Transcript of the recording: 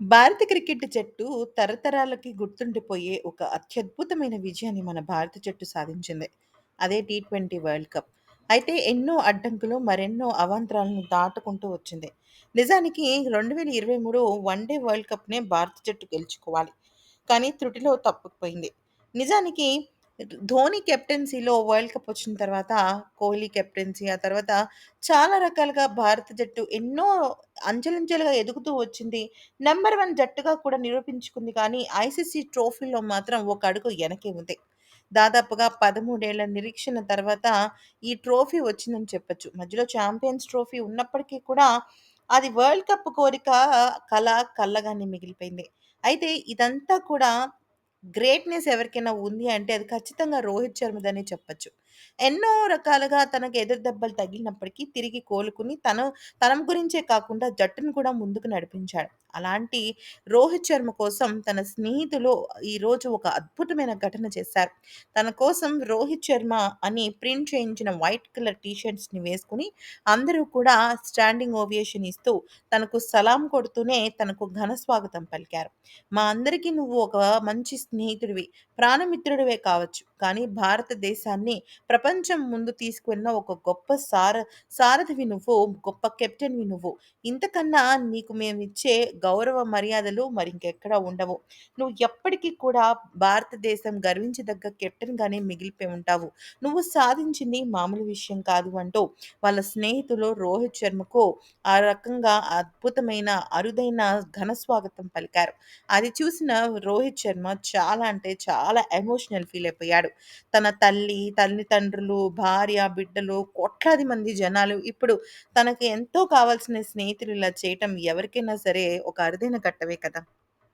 భారత క్రికెట్ జట్టు తరతరాలకి గుర్తుండిపోయే ఒక అత్యద్భుతమైన విజయాన్ని మన భారత జట్టు సాధించింది. అదే టీ20 వరల్డ్ కప్. అయితే ఎన్నో అడ్డంకులు, మరెన్నో అవాంతరాలను దాటుకుంటూ వచ్చింది. నిజానికి 2023 వన్‌డే వరల్డ్ కప్‌నే భారత జట్టు గెలుచుకోవాలి. కానీ త్రుటిలో తప్పుకుపోయింది. నిజానికి ధోని కెప్టెన్సీలో వరల్డ్ కప్ వచ్చిన తర్వాత, కోహ్లీ కెప్టెన్సీ, ఆ తర్వాత చాలా రకాలుగా భారత జట్టు ఎన్నో అంచెలంచెలుగా ఎదుగుతూ వచ్చింది. నెంబర్ వన్ జట్టుగా కూడా నిరూపించుకుంది కానీ, ఐసీసీ ట్రోఫీలో మాత్రం ఒక అడుగు వెనకే ఉంది. దాదాపుగా పదమూడేళ్ళ నిరీక్షణ తర్వాత ఈ ట్రోఫీ వచ్చిందని చెప్పొచ్చు. మధ్యలో ఛాంపియన్స్ ట్రోఫీ ఉన్నప్పటికీ కూడా అది వరల్డ్ కప్ కోరిక కళ కళ్ళగానే మిగిలిపోయింది. అయితే ఇదంతా కూడా గ్రేట్‌నెస్ ఎవరికైనా ఉంది అంటే అది ఖచ్చితంగా రోహిత్ శర్మదనే చెప్పొచ్చు. ఎన్నో రకాలుగా తనకు ఎదురు దెబ్బలు తగిలినప్పటికీ తిరిగి కోలుకొని తను తన గురించే కాకుండా జట్టును కూడా ముందుకు నడిపించాడు. అలాంటి రోహిత్ శర్మ కోసం తన స్నేహితులు ఈరోజు ఒక అద్భుతమైన ఘటన చేశారు. తన కోసం రోహిత్ శర్మ అని ప్రింట్ చేయించిన వైట్ కలర్ టీ షర్ట్స్‌ని వేసుకొని అందరూ కూడా స్టాండింగ్ ఓవియేషన్ ఇస్తూ తనకు సలాం కొడుతూనే తనకు ఘన స్వాగతం పలికారు. మా అందరికీ నువ్వు ఒక మంచి స్నేహితుడివి, ప్రాణమిత్రుడివే కావచ్చు. కానీ భారతదేశాన్ని ప్రపంచం ముందు తీసుకున్న ఒక గొప్ప సార సారథివి నువ్వు, గొప్ప కెప్టెన్‌వి నువ్వు. ఇంతకన్నా నీకు మేమిచ్చే గౌరవ మర్యాదలు మరింకెక్కడా ఉండవు. నువ్వు ఎప్పటికీ కూడా భారతదేశం గర్వించదగ్గ కెప్టెన్‌గానే మిగిలిపోయి ఉంటావు. నువ్వు సాధించింది మామూలు విషయం కాదు అంటూ వాళ్ళ స్నేహితులు రోహిత్ శర్మకు ఆ రకంగా అద్భుతమైన, అరుదైన ఘన స్వాగతం పలికారు. అది చూసిన రోహిత్ శర్మ చాలా అంటే చాలా ఎమోషనల్ ఫీల్ అయిపోయాడు. తన తల్లి తల్లి, తల్లిదండ్రులు, భార్య, బిడ్డలు, కోట్లాది మంది జనాలు ఇప్పుడు తనకి ఎంతో కావాల్సిన స్నేహితులు ఇలా చేయటం ఎవరికైనా సరే ఒక అరుదైన ఘట్టమే కదా!